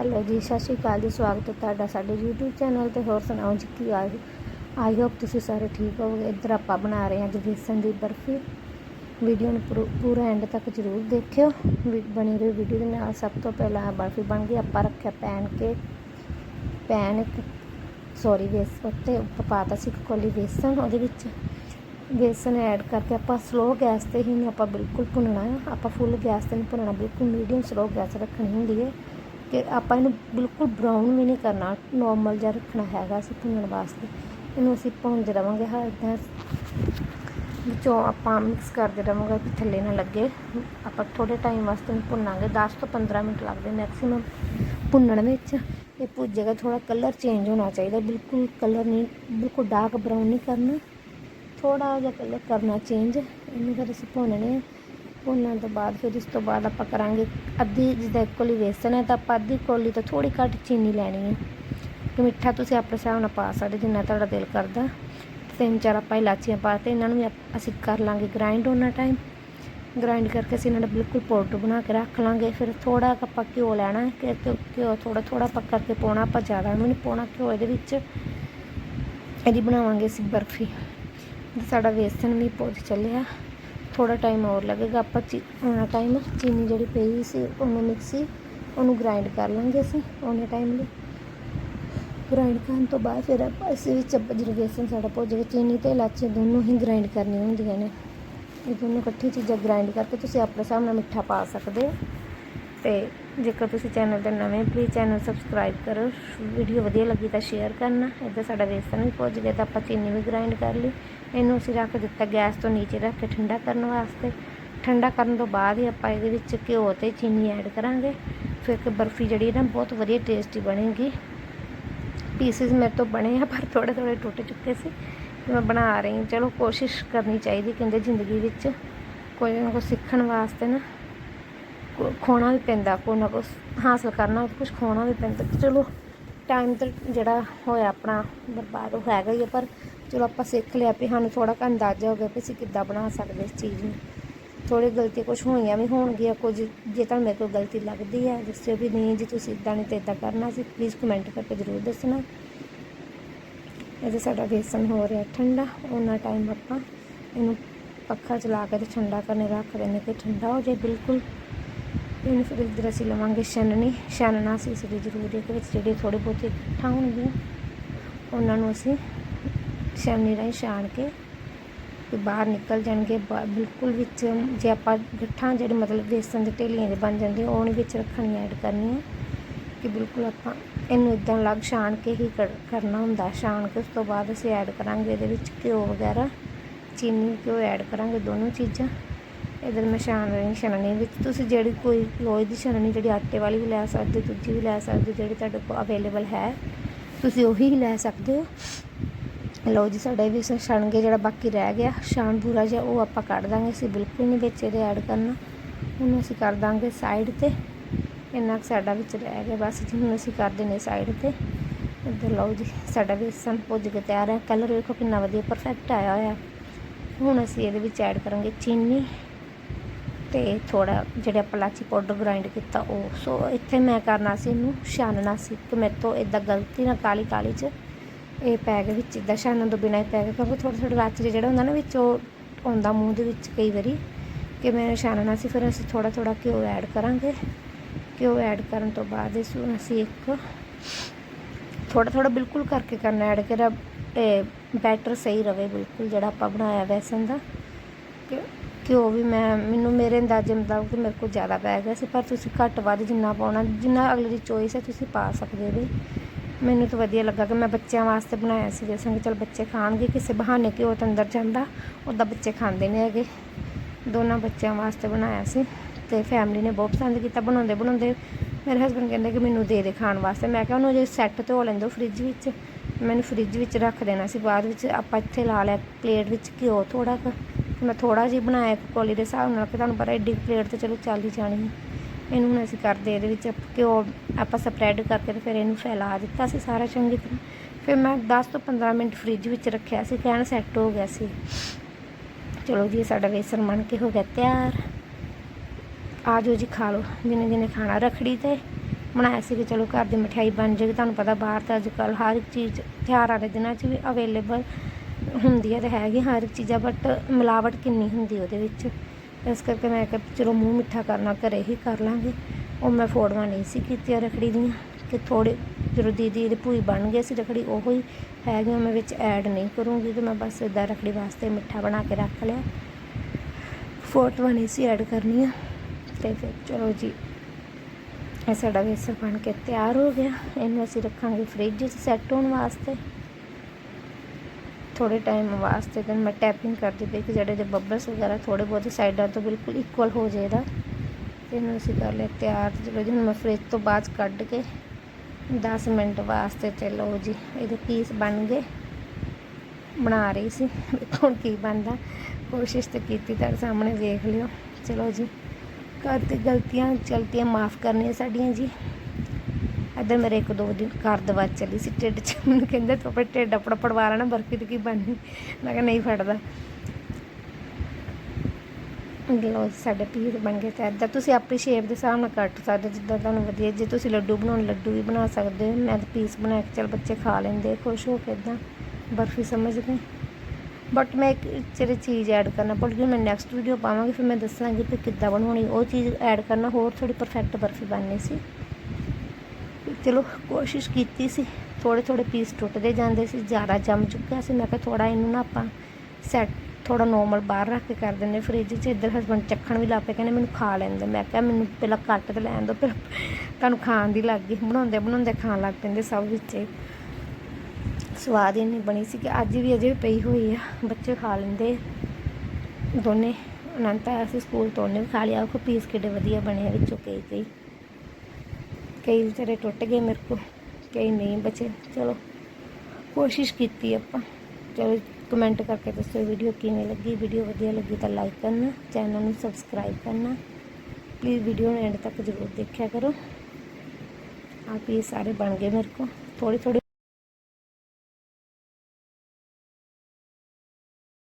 Hello ਜੀ, ਸਤਿ ਸ਼੍ਰੀ ਅਕਾਲ ਜੀ, ਸਵਾਗਤ ਹੈ ਤੁਹਾਡਾ ਸਾਡੇ YouTube ਚੈਨਲ ਤੇ ਹੋਰ ਸੁਣਾਓ ਜੀ, ਕੀ ਹਾਲ ਆਈ ਹੋਪ ਤੁਸੀਂ ਸਾਰੇ ਠੀਕ ਹੋਵੋਗੇ। ਇੱਧਰ ਆਪਾਂ ਬਣਾ ਰਹੇ ਹਾਂ ਅੱਜ ਬੇਸਨ ਦੀ ਬਰਫੀ। ਵੀਡੀਓ ਨੂੰ ਪੂਰਾ- ਪੂਰਾ ਐਂਡ ਤੱਕ ਜ਼ਰੂਰ ਦੇਖਿਓ। ਵੀ- ਬਣੀ ਰਹੀ ਵੀਡੀਓ ਦੇ ਨਾਲ ਸਭ ਤੋਂ ਪਹਿਲਾਂ ਬਰਫੀ ਬਣ ਗਈ। ਆਪਾਂ ਰੱਖਿਆ ਪੈਨ ਕੇ ਪੈਨ ਇੱਕ ਸੌਰੀ ਵੇਸ ਉੱਤੇ ਉੱਪਰ ਪਾਤਾ ਸੀ ਇੱਕ ਕੋਲੀ ਬੇਸਨ ਉਹਦੇ ਵਿੱਚ ਬੇਸਨ ਐਡ ਕਰਕੇ ਆਪਾਂ ਸਲੋ ਗੈਸ ਤੇ ਹੀ ਇਹਨੂੰ ਆਪਾਂ ਬਿਲਕੁਲ ਭੁੰਨਣਾ ਹੈ ਆਪਾਂ ਫੁੱਲ ਗੈਸ ਤੇ ਨਹੀਂ ਭੁੰਨਣਾ, ਬਿਲਕੁਲ ਮੀਡੀਅਮ ਸਲੋ ਗੈਸ ਰੱਖਣੀ ਹੁੰਦੀ ਹੈ। ਕਿ ਆਪਾਂ ਇਹਨੂੰ ਬਿਲਕੁਲ ਬਰਾਊਨ ਵੀ ਨਹੀਂ ਕਰਨਾ ਨੋਰਮਲ ਜਿਹਾ ਰੱਖਣਾ ਹੈਗਾ ਅਸੀਂ ਭੁੰਨਣ ਵਾਸਤੇ। ਇਹਨੂੰ ਅਸੀਂ ਭੁੰਨਦੇ ਰਵਾਂਗੇ ਹਰ ਇੱਦਾਂ। ਵਿੱਚੋਂ ਆਪਾਂ ਮਿਕਸ ਕਰਦੇ ਰਵਾਂਗੇ ਕਿ ਥੱਲੇ ਨਾ ਲੱਗੇ। ਆਪਾਂ ਥੋੜੇ ਟਾਈਮ ਵਾਸਤੇ ਇਹਨੂੰ ਭੁੰਨਾਂਗੇ। 10 ਤੋਂ 15 ਮਿੰਟ ਲੱਗਦੇ ਮੈਕਸਿਮਮ ਭੁੰਨਣ ਵਿੱਚ। ਇਹ ਭੁੱਜੇਗਾ ਥੋੜਾ ਕਲਰ ਚੇਂਜ ਹੋਣਾ ਚਾਹੀਦਾ। ਬਿਲਕੁਲ ਕਲਰ ਨਹੀਂ, ਬਿਲਕੁਲ ਡਾਰਕ ਬਰਾਊਨ ਨਹੀਂ ਕਰਨਾ। ਥੋੜਾ ਜਿਹਾ ਕਲਰ ਕਰਨਾ ਚੇਂਜ ਇਹਨੂੰ ਫਿਰ ਅਸੀਂ ਭੁੰਨਣੇ ਭੁੰਨਣ ਤੋਂ ਬਾਅਦ ਫਿਰ ਇਸ ਤੋਂ ਬਾਅਦ ਆਪਾਂ ਕਰਾਂਗੇ ਅੱਧੀ ਜਿੱਦਾਂ ਇੱਕ ਕੋਲੀ ਵੇਸਣ ਹੈ ਤਾਂ ਆਪਾਂ ਅੱਧੀ ਕੋਲੀ ਤੋਂ ਥੋੜੀ ਘੱਟ ਚੀਨੀ ਲੈਣੀ ਹੈ। ਕਿ ਮਿੱਠਾ ਤੁਸੀਂ ਆਪਣੇ ਹਿਸਾਬ ਨਾਲ ਪਾ ਸਕਦੇ, ਜਿੰਨਾ ਤੁਹਾਡਾ ਦਿਲ ਕਰਦਾ। ਤਿੰਨ ਚਾਰ ਆਪਾਂ ਇਲਾਚੀਆਂ ਪਾ ਤੇ ਇਹਨਾਂ ਨੂੰ ਵੀ ਆਪ- ਅਸੀਂ ਕਰ ਲਾਂਗੇ ਗ੍ਰਾਈਂਡ ਉਹਨਾਂ ਟਾਈਮ ਗ੍ਰਾਈਂਡ ਕਰਕੇ ਅਸੀਂ ਇਹਨਾਂ ਦਾ ਬਿਲਕੁਲ ਪਾਊਡਰ ਬਣਾ ਕੇ ਰੱਖ ਲਾਂਗੇ। ਫਿਰ ਥੋੜਾ ਆਪਾਂ ਘਿਓ ਲੈਣਾ ਕਿ ਘਿਓ ਥੋੜਾ ਥੋੜਾ ਆਪਾਂ ਕਰਕੇ ਪਾਉਣਾ, ਆਪਾਂ ਜ਼ਿਆਦਾ ਵੀ ਨਹੀਂ ਪਾਉਣਾ। ਘਿਓ ਇਹਦੇ ਵਿੱਚ ਇਹਦੀ ਬਣਾਵਾਂਗੇ ਅਸੀਂ ਬਰਫੀ। ਸਾਡਾ ਵੇਸਣ ਵੀ ਪੁੱਜ ਚੱਲਿਆ। ਥੋੜਾ ਟਾਈਮ ਹੋਰ ਲੱਗੇਗਾ। ਆਪਾਂ ਚੀ ਉਹਨਾਂ ਟਾਈਮ ਚੀਨੀ ਜਿਹੜੀ ਪਈ ਸੀ, ਉਹਨੂੰ ਮਿਕਸੀ ਉਹਨੂੰ ਗ੍ਰਾਈਂਡ ਕਰ ਲਾਂਗੇ ਅਸੀਂ ਉਹਨੇ ਟਾਈਮ ਲਈ। ਗ੍ਰਾਈਂਡ ਕਰਨ ਤੋਂ ਬਾਅਦ ਫਿਰ ਆਪਾਂ ਇਸ ਵਿੱਚ ਆਪਾਂ ਜਿਹੜਾ ਵੇਸਣ ਸਾਡਾ ਭੁੱਜ ਗਿਆ ਚੀਨੀ ਤੇ ਇਲਾਚੀ ਦੋਨੋਂ ਹੀ ਗ੍ਰਾਈਂਡ ਕਰਨੀਆਂ ਹੁੰਦੀਆਂ ਨੇ। ਇਹ ਦੋਨੋਂ ਇਕੱਠੀ ਚੀਜ਼ਾਂ ਗ੍ਰਾਈਂਡ ਕਰਕੇ ਤੁਸੀਂ ਆਪਣੇ ਹਿਸਾਬ ਨਾਲ ਮਿੱਠਾ ਪਾ ਸਕਦੇ ਹੋ। ਤੇ ਜੇਕਰ ਤੁਸੀਂ ਚੈਨਲ ਤੇ ਨਵੇਂ ਪਲੀਜ਼ ਚੈਨਲ ਸਬਸਕ੍ਰਾਈਬ ਕਰੋ। ਵੀਡੀਓ ਵਧੀਆ ਲੱਗੀ ਤਾਂ ਸ਼ੇਅਰ ਕਰਨਾ। ਇੱਧਰ ਸਾਡਾ ਵੇਸਣ ਵੀ ਭੁੱਜ ਗਿਆ ਤਾਂ ਆਪਾਂ ਚੀਨੀ ਵੀ ਗ੍ਰਾਈਂਡ ਕਰ ਲਈ। ਇਹਨੂੰ ਅਸੀਂ ਰੱਖ ਦਿੱਤਾ ਗੈਸ ਤੋਂ ਨੀਚੇ ਰੱਖ ਕੇ ਠੰਡਾ ਕਰਨ ਵਾਸਤੇ। ਠੰਡਾ ਕਰਨ ਤੋਂ ਬਾਅਦ ਹੀ ਆਪਾਂ ਇਹਦੇ ਵਿੱਚ ਘਿਓ ਤੇ ਚੀਨੀ ਐਡ ਕਰਾਂਗੇ। ਫਿਰ ਇੱਕ ਬਰਫੀ ਜਿਹੜੀ ਨਾ, ਬਹੁਤ ਵਧੀਆ ਟੇਸਟੀ ਬਣੇਗੀ। ਪੀਸਿਸ ਮੇਰੇ ਤੋਂ ਬਣੇ ਆ, ਪਰ ਥੋੜੇ ਥੋੜੇ ਟੁੱਟ ਚੁੱਕੇ ਸੀ। ਤੇ ਮੈਂ ਬਣਾ ਰਹੀ ਹਾਂ। ਚਲੋ ਕੋਸ਼ਿਸ਼ ਕਰਨੀ ਚਾਹੀਦੀ ਕਹਿੰਦੇ ਜ਼ਿੰਦਗੀ ਵਿੱਚ ਕੋਈ ਨਾ ਕੁਛ ਸਿੱਖਣ ਵਾਸਤੇ ਨਾ। ਖੋਣਾ ਵੀ ਪੈਂਦਾ, ਕੋਈ ਨਾ ਕੁਛ ਹਾਸਲ ਕਰਨਾ ਕੁਝ ਖੋਣਾ ਵੀ ਪੈਂਦਾ। ਚਲੋ ਟਾਈਮ ਤਾਂ ਜਿਹੜਾ ਹੋਇਆ ਆਪਣਾ ਬਰਬਾਦ ਉਹ ਹੈਗਾ ਹੀ ਆ, ਪਰ ਚਲੋ ਆਪਾਂ ਸਿੱਖ ਲਿਆ ਵੀ ਸਾਨੂੰ ਥੋੜਾ ਕ ਅੰਦਾਜ਼ਾ ਹੋ ਗਿਆ ਵੀ ਅਸੀਂ ਕਿੱਦਾਂ ਬਣਾ ਸਕਦੇ ਇਸ ਚੀਜ਼ ਨੂੰ। ਥੋੜੀ ਗਲਤੀ ਕੁਝ ਹੋਈਆਂ ਵੀ ਹੋਣਗੀਆਂ, ਕੁਝ ਜੇ ਤੁਹਾਨੂੰ ਮੇਰੇ ਕੋਲ ਗਲਤੀ ਲੱਗਦੀ ਹੈ ਦੱਸਿਓ ਵੀ ਨਹੀਂ, ਜੀ ਤੁਸੀਂ ਇਦਾਂ ਨਹੀਂ ਤੇ ਇਦਾਂ ਕਰਨਾ ਸੀ ਪਲੀਜ਼ ਕਮੈਂਟ ਕਰਕੇ ਜ਼ਰੂਰ ਦੱਸਣਾ। ਇਹਦੇ ਸਾਡਾ ਬੇਸਨ ਹੋ ਰਿਹਾ ਠੰਡਾ ਉਹਨਾਂ ਟਾਈਮ ਆਪਾਂ ਇਹਨੂੰ ਪੱਖਾ ਚਲਾ ਕੇ ਤੇ ਠੰਡਾ ਕਰਨੇ, ਰੱਖ ਦਿੰਦੇ ਕਿ ਠੰਡਾ ਹੋ ਜਾਏ ਬਿਲਕੁਲ। ਇਹਨੂੰ ਫਿਰ ਇੱਧਰ ਅਸੀਂ ਲਵਾਂਗੇ ਛਾਨਣੀ ਛਾਨਣਾ ਅਸੀਂ ਇਸ ਲਈ ਜ਼ਰੂਰੀ ਹੈ ਵਿੱਚ ਜਿਹੜੇ ਥੋੜੇ ਬਹੁਤੇ ਇਕੱਠਾ ਹੋਣਗੀਆਂ। ਉਹਨਾਂ ਨੂੰ ਅਸੀਂ ਛਾਨਣੀ ਰਾਹੀਂ ਛਾਣ ਕੇ ਤੇ ਬਾਹਰ ਨਿਕਲ ਜਾਣਗੇ। ਬਾ- ਬਿਲਕੁਲ ਵਿੱਚ ਜੇ ਆਪਾਂ ਗੱਠਾਂ ਜਿਹੜੇ ਮਤਲਬ ਬੇਸਨ ਦੇ ਢੇਲੀਆਂ ਦੇ ਬਣ ਜਾਂਦੇ, ਉਹ ਨਹੀਂ ਵਿੱਚ ਰੱਖਣੀਆਂ ਐਡ ਕਰਨੀਆਂ। ਕਿ ਬਿਲਕੁਲ ਆਪਾਂ ਇਹਨੂੰ ਇਦਾਂ ਲੱਗ ਛਾਣ ਕੇ ਹੀ ਕਰ- ਕਰਨਾ ਹੁੰਦਾ। ਛਾਣ ਕੇ ਉਸ ਤੋਂ ਬਾਅਦ ਅਸੀਂ ਐਡ ਕਰਾਂਗੇ ਇਹਦੇ ਵਿੱਚ ਘਿਓ ਵਗੈਰਾ, ਚੀਨੀ, ਘਿਓ ਐਡ ਕਰਾਂਗੇ ਦੋਨੋਂ ਚੀਜ਼ਾਂ। ਇਧਰ ਮੈਂ ਛਾਣ ਰਹੀ ਛਾਣਨੀ ਵਿੱਚ। ਤੁਸੀਂ ਜਿਹੜੀ ਕੋਈ ਲੋਹੇ ਦੀ ਛਾਣਨੀ ਜਿਹੜੀ ਆਟੇ ਵਾਲੀ ਵੀ ਲੈ ਸਕਦੇ ਹੋ, ਦੂਜੀ ਵੀ ਲੈ ਸਕਦੇ ਹੋ, ਜਿਹੜੀ ਤੁਹਾਡੇ ਕੋਲ ਅਵੇਲੇਬਲ ਹੈ ਤੁਸੀਂ ਉਹੀ ਲੈ ਸਕਦੇ ਹੋ। ਲਓ ਜੀ ਸਾਡਾ ਇਹ ਵੀ ਛਣ ਕੇ ਜਿਹੜਾ ਬਾਕੀ ਰਹਿ ਗਿਆ ਛਾਣ ਪੂਰਾ ਜਿਹਾ ਉਹ ਆਪਾਂ ਕੱਢ ਦਾਂਗੇ ਅਸੀਂ ਬਿਲਕੁਲ ਨਹੀਂ ਵਿੱਚ ਇਹਦੇ ਐਡ ਕਰਨਾ। ਉਹਨੂੰ ਅਸੀਂ ਕਰ ਦਾਂਗੇ ਸਾਈਡ ਤੇ। ਇੰਨਾ ਕੁ ਸਾਡਾ ਵਿੱਚ ਰਹਿ ਗਿਆ ਬਸ ਜੀ ਹੁਣ ਅਸੀਂ ਕਰ ਦਿੰਦੇ ਸਾਈਡ ਤੇ। ਇੱਧਰ ਲਓ ਜੀ ਸਾਡਾ ਬੇਸਨ ਭੁੱਜ ਕੇ ਤਿਆਰ ਹੈ। ਕਲਰ ਵੇਖੋ ਕਿੰਨਾ ਵਧੀਆ ਪਰਫੈਕਟ ਆਇਆ ਹੋਇਆ। ਹੁਣ ਅਸੀਂ ਇਹਦੇ ਵਿੱਚ ਐਡ ਕਰਾਂਗੇ ਚੀਨੀ। ਤੇ ਥੋੜਾ ਜਿਹੜੇ ਆਪਾਂ ਲਾਚੀ ਪਾਊਡਰ ਗ੍ਰਾਈਂਡ ਕੀਤਾ ਉਹ। ਸੋ ਇੱਥੇ ਮੈਂ ਕਰਨਾ ਸੀ ਇਹਨੂੰ ਛਾਨਣਾ ਸੀ ਕਿ ਮੇਰੇ ਤੋਂ ਇਦਾਂ ਗਲਤੀ ਨਾਲ ਕਾਲੀ ਕਾਲੀ ਚ ਇਹ ਪੈ ਗਿਆ ਵਿੱਚ ਇਦਾਂ ਛਾਨਣ ਤੋਂ ਬਿਨਾਂ ਹੀ ਪੈ ਗਿਆ ਕਿਉਂਕਿ ਥੋੜਾ ਥੋੜਾ ਲਾਚੀ ਜਿਹੜਾ ਹੁੰਦਾ ਨਾ ਵਿੱਚ ਉਹ ਆਉਂਦਾ ਮੂੰਹ ਦੇ ਵਿੱਚ ਕਈ ਵਾਰੀ, ਕਿ ਮੈਂ ਛਾਨਣਾ ਸੀ, ਫਿਰ ਅਸੀਂ ਥੋੜਾ ਥੋੜਾ ਘਿਓ ਐਡ ਕਰਾਂਗੇ। ਘਿਓ ਐਡ ਕਰਨ ਤੋਂ ਬਾਅਦ ਇਸ ਨੂੰ ਅਸੀਂ ਇੱਕ ਥੋੜਾ ਥੋੜਾ ਬਿਲਕੁਲ ਕਰਕੇ ਕਰਨਾ ਐਡ ਕਿ ਇਹਦਾ ਬੈਟਰ ਸਹੀ ਰਵੇ ਬਿਲਕੁਲ, ਜਿਹੜਾ ਆਪਾਂ ਬਣਾਇਆ ਵੈਸਨ ਦਾ। ਘਿਓ ਵੀ ਮੈਂ, ਮੈਨੂੰ ਮੇਰੇ ਅੰਦਾਜ਼ੇ ਮੁਤਾਬਕ ਮੇਰੇ ਕੋਲ ਜ਼ਿਆਦਾ ਪੈ ਗਿਆ ਸੀ, ਪਰ ਤੁਸੀਂ ਘੱਟ ਵੱਧ ਜਿੰਨਾ ਪਾਉਣਾ, ਜਿੰਨਾ ਅਗਲੇ ਦੀ ਚੋਇਸ ਹੈ ਤੁਸੀਂ ਪਾ ਸਕਦੇ ਹੋ ਵੀ। ਮੈਨੂੰ ਤਾਂ ਵਧੀਆ ਲੱਗਾ ਕਿ ਮੈਂ ਬੱਚਿਆਂ ਵਾਸਤੇ ਬਣਾਇਆ ਸੀ, ਜਿਸ ਕਿ ਚਲ ਬੱਚੇ ਖਾਣਗੇ, ਕਿਸੇ ਬਹਾਨੇ ਘਿਓ ਤਾਂ ਅੰਦਰ ਜਾਂਦਾ ਉੱਦਾਂ ਬੱਚੇ ਖਾਂਦੇ ਨਹੀਂ ਹੈਗੇ। ਦੋਨਾਂ ਬੱਚਿਆਂ ਵਾਸਤੇ ਬਣਾਇਆ ਸੀ ਤੇ ਫੈਮਿਲੀ ਨੇ ਬਹੁਤ ਪਸੰਦ ਕੀਤਾ, ਬਣਾਉਂਦੇ ਬਣਾਉਂਦੇ ਮੇਰੇ ਹਸਬੰਡ ਕਹਿੰਦੇ ਕਿ ਮੈਨੂੰ ਦੇ ਦੇ ਖਾਣ ਵਾਸਤੇ। ਮੈਂ ਕਿਹਾ ਉਹਨੂੰ ਜੇ ਸੈੱਟ ਧੋ ਲੈਂਦੋ ਫ੍ਰਿਜ ਵਿੱਚ, ਮੈਨੂੰ ਫ੍ਰਿਜ ਵਿੱਚ ਰੱਖ ਦੇਣਾ ਸੀ, ਬਾਅਦ ਵਿੱਚ ਆਪਾਂ ਇੱਥੇ ਲਾ ਲਿਆ ਪਲੇਟ ਵਿੱਚ ਘਿਓ ਥੋੜਾ ਕੁ ਮੈਂ ਥੋੜਾ ਜਿਹਾ ਬਣਾਇਆ ਇੱਕ ਕੋਲੀ ਦੇ ਹਿਸਾਬ ਨਾਲ ਕਿ ਤੁਹਾਨੂੰ ਪਤਾ ਐਡੀ ਪਲੇਟ ਤੇ ਚਲੋ ਚੱਲ ਹੀ ਜਾਣੀ ਇਹਨੂੰ ਹੁਣ ਅਸੀਂ ਕਰਦੇ ਇਹਦੇ ਵਿੱਚ ਘਿਓ ਆਪਾਂ ਸਪਰੈਡ ਕਰਕੇ ਤੇ ਫਿਰ ਇਹਨੂੰ ਫੈਲਾ ਦਿੱਤਾ ਸੀ ਸਾਰਾ ਚੰਗੀ ਤਰ੍ਹਾਂ। ਫਿਰ ਮੈਂ 10 ਤੋਂ 15 ਮਿੰਟ ਫ੍ਰਿਜ ਵਿੱਚ ਰੱਖਿਆ ਸੀ, ਕਹਿਣ ਸੈੱਟ ਹੋ ਗਿਆ ਸੀ। ਚਲੋ ਜੀ ਸਾਡਾ ਵੇਸਣ ਬਣ ਕੇ ਹੋ ਗਿਆ ਤਿਆਰ। ਆ ਜਾਓ ਜੀ ਖਾ ਲਓ ਜਿਹਨੇ ਜਿਹਨੇ ਖਾਣਾ ਰਖੜੀ ਤੇ ਬਣਾਇਆ ਸੀ ਕਿ ਚਲੋ ਘਰ ਦੀ ਮਠਿਆਈ ਬਣ ਜਾਏਗੀ। ਤੁਹਾਨੂੰ ਪਤਾ ਬਾਹਰ ਤਾਂ ਅੱਜ ਕੱਲ੍ਹ ਹਰ ਇੱਕ ਚੀਜ਼ ਤਿਉਹਾਰਾਂ ਦੇ ਦਿਨਾਂ 'ਚ ਵੀ ਅਵੇਲੇਬਲ ਹੁੰਦੀਆਂ ਤਾਂ ਤੇ ਹੈਗੀ ਹਰ ਇੱਕ ਚੀਜ਼ਾਂ ਬਟ ਮਿਲਾਵਟ ਕਿੰਨੀ ਹੁੰਦੀ ਉਹਦੇ ਵਿੱਚ। ਇਸ ਕਰਕੇ ਮੈਂ ਕਿਹਾ ਚਲੋ ਮੂੰਹ ਮਿੱਠਾ ਕਰਨਾ, ਘਰੇ ਹੀ ਕਰ ਲਾਂਗੇ। ਉਹ ਮੈਂ ਫੋਟੋਆਂ ਨਹੀਂ ਸੀ ਕੀਤੀਆਂ ਰੱਖੜੀ ਦੀਆਂ, ਕਿ ਥੋੜੇ ਜਦੋਂ ਦੀਦੀ ਇਹਦੇ ਭੂਈ ਬਣ ਗਏ ਸੀ ਰੱਖੜੀ, ਉਹੋ ਹੀ ਹੈਗੀਆਂ ਮੈਂ ਵਿੱਚ ਐਡ ਨਹੀਂ ਕਰੂੰਗੀ ਕਿ ਮੈਂ ਬਸ ਇਦਾਂ ਰੱਖੜੀ ਵਾਸਤੇ ਮਿੱਠਾ ਬਣਾ ਕੇ ਰੱਖ ਲਿਆ। ਫੋਟੋਆਂ ਨਹੀਂ ਸੀ ਐਡ ਕਰਨੀਆਂ। ਤੇ ਫਿਰ ਚਲੋ ਜੀ, ਇਹ ਸਾਡਾ ਵੇਸਣ ਬਣ ਕੇ ਤਿਆਰ ਹੋ ਗਿਆ। ਇਹਨੂੰ ਅਸੀਂ ਰੱਖਾਂਗੇ ਫ੍ਰਿਜ 'ਚ ਸੈੱਟ ਹੋਣ ਵਾਸਤੇ। ਥੋੜੇ ਟਾਈਮ ਵਾਸਤੇ then ਮੈਂ ਟੈਪਿੰਗ ਕਰਦੀ ਪਈ ਕਿ ਜਿਹੜੇ ਦੇ ਬੱਬਲਸ ਵਗੈਰਾ ਥੋੜੇ ਬਹੁਤੇ ਸਾਈਡਾਂ ਤੋਂ ਬਿਲਕੁਲ ਇਕੁਅਲ ਹੋ ਜਾਏਗਾ ਤੇ ਇਹਨੂੰ ਅਸੀਂ ਕਰ ਲਿਆ ਤਿਆਰ ਚਲੋ ਜੀ, ਹੁਣ ਮੈਂ ਫ੍ਰਿਜ ਤੋਂ ਬਾਅਦ 'ਚ ਕੱਢ ਕੇ 10 ਮਿੰਟ ਵਾਸਤੇ ਤੇ ਲਓ ਜੀ, ਇਹਦੇ ਪੀਸ ਬਣ ਗਏ। ਬਣਾ ਰਹੀ ਸੀ। ਹੁਣ ਕੀ ਬਣਦਾ। ਕੋਸ਼ਿਸ਼ ਤਾਂ ਕੀਤੀ, ਤੁਹਾਡੇ ਸਾਹਮਣੇ ਵੇਖ ਲਿਓ। ਚਲੋ ਜੀ, ਘਰ ਗਲਤੀਆਂ, ਚਲਤੀਆਂ ਮਾਫ ਕਰਨੀਆਂ ਸਾਡੀਆਂ ਜੀ। ਇੱਧਰ ਮੇਰੇ ਇੱਕ ਦੋ ਦਿਨ ਘਰ ਦਵਾ ਚੱਲੀ ਸੀ ਢਿੱਡ 'ਚ। ਮੈਨੂੰ ਕਹਿੰਦੇ ਤੂੰ ਆਪਣੇ ਢਿੱਡ ਆਪਣਾ ਪੜਵਾ ਲੈਣਾ ਬਰਫੀ ਤੇ ਕੀ ਬਣਨੀ। ਮੈਂ ਕਿਹਾ ਨਹੀਂ ਫੜਦਾ। ਲੋ ਸਾਡੇ ਪੀਸ ਬਣ ਗਏ ਤੇ ਇੱਦਾਂ ਤੁਸੀਂ ਆਪਣੀ ਸ਼ੇਪ ਦੇ ਹਿਸਾਬ ਨਾਲ ਕੱਟ ਸਕਦੇ ਹੋ, ਜਿੱਦਾਂ ਤੁਹਾਨੂੰ ਵਧੀਆ ਜੇ ਤੁਸੀਂ ਲੱਡੂ ਬਣਾਉਣ ਲੱਡੂ ਵੀ ਬਣਾ ਸਕਦੇ ਹੋ। ਮੈਂ ਤਾਂ ਪੀਸ ਬਣਾ ਕੇ ਚਲ ਬੱਚੇ ਖਾ ਲੈਂਦੇ ਖੁਸ਼ ਹੋ ਕੇ ਇਦਾਂ ਬਰਫੀ ਸਮਝ ਗਏ ਬਟ ਮੈਂ ਇੱਕ ਜਿਹੜੀ ਚੀਜ਼ ਐਡ ਕਰਨਾ ਭੁੱਲ ਗਈ ਮੈਂ ਨੈਕਸਟ ਵੀਡੀਓ ਪਾਵਾਂਗੀ ਫਿਰ ਮੈਂ ਦੱਸਾਂਗੀ ਕਿ ਕਿੱਦਾਂ ਬਣਾਉਣੀ। ਉਹ ਚੀਜ਼ ਐਡ ਕਰਨਾ ਹੋਰ ਥੋੜੀ ਪਰਫੈਕਟ ਬਰਫੀ ਬਣਨੀ ਸੀ। ਚਲੋ ਕੋਸ਼ਿਸ਼ ਕੀਤੀ ਸੀ ਥੋੜੇ ਥੋੜੇ ਪੀਸ ਟੁੱਟਦੇ ਜਾਂਦੇ ਸੀ, ਜ਼ਿਆਦਾ ਜੰਮ ਚੁੱਕਿਆ ਸੀ, ਮੈਂ ਕਿਹਾ ਥੋੜਾ ਇਹਨੂੰ ਨਾ ਆਪਾਂ ਸੈੱਟ ਥੋੜਾ ਨੋਰਮਲ ਬਾਹਰ ਰੱਖ ਕੇ ਕਰ ਦਿੰਦੇ ਫ੍ਰਿਜ 'ਚ, ਇੱਧਰ ਹਸਬੰਡ ਚੱਖਣ ਵੀ ਲੱਗ ਪਏ, ਕਹਿੰਦੇ ਮੈਨੂੰ ਖਾ ਲੈਂਦੇ, ਮੈਂ ਕਿਹਾ ਮੈਨੂੰ ਪਹਿਲਾਂ ਕੱਟ ਤੇ ਲੈਣ ਦਿਓ ਫਿਰ ਤੁਹਾਨੂੰ ਖਾਣ ਦੀ ਲੱਗ ਗਈ, ਬਣਾਉਂਦੇ ਬਣਾਉਂਦੇ ਖਾਣ ਲੱਗ ਪੈਂਦੇ ਸਭ ਵਿੱਚ ਸਵਾਦ ਹੀ ਨਹੀਂ ਬਣੀ ਸੀ ਕਿ ਅੱਜ ਵੀ ਅਜੇ ਵੀ ਪਈ ਹੋਈ ਆ, ਬੱਚੇ ਖਾ ਲੈਂਦੇ ਦੋਨੇ, ਅਨੰਤ ਆਇਆ ਸੀ ਸਕੂਲ ਤੋਂ ਉਹਨੇ ਵੀ ਖਾ ਲਿਆ ਉਹ ਪੀਸ ਕਿੱਡੇ ਵਧੀਆ ਬਣੇ ਆ ਵਿੱਚੋਂ ਕਈ ਕਈ ਕਈ ਵਿਚਾਰੇ ਟੁੱਟ ਗਏ ਮੇਰੇ ਕੋ ਕਈ ਨਹੀਂ ਬਚੇ। ਚਲੋ, ਕੋਸ਼ਿਸ਼ ਕੀਤੀ ਆਪਾਂ। ਚਲੋ ਕਮੈਂਟ ਕਰਕੇ ਦੱਸੋ ਵੀਡੀਓ ਕਿਵੇਂ ਲੱਗੀ। ਵੀਡੀਓ ਵਧੀਆ ਲੱਗੀ ਤਾਂ ਲਾਈਕ ਕਰਨਾ ਚੈਨਲ ਨੂੰ ਸਬਸਕ੍ਰਾਈਬ ਕਰਨਾ। ਪਲੀਜ਼ ਵੀਡੀਓ ਨੂੰ ਐਂਡ ਤੱਕ ਜ਼ਰੂਰ ਦੇਖਿਆ ਕਰੋ। ਆ ਪੀਸ ਸਾਰੇ ਬਣ ਗਏ ਮੇਰੇ ਕੋ ਥੋੜੀ ਥੋੜੀ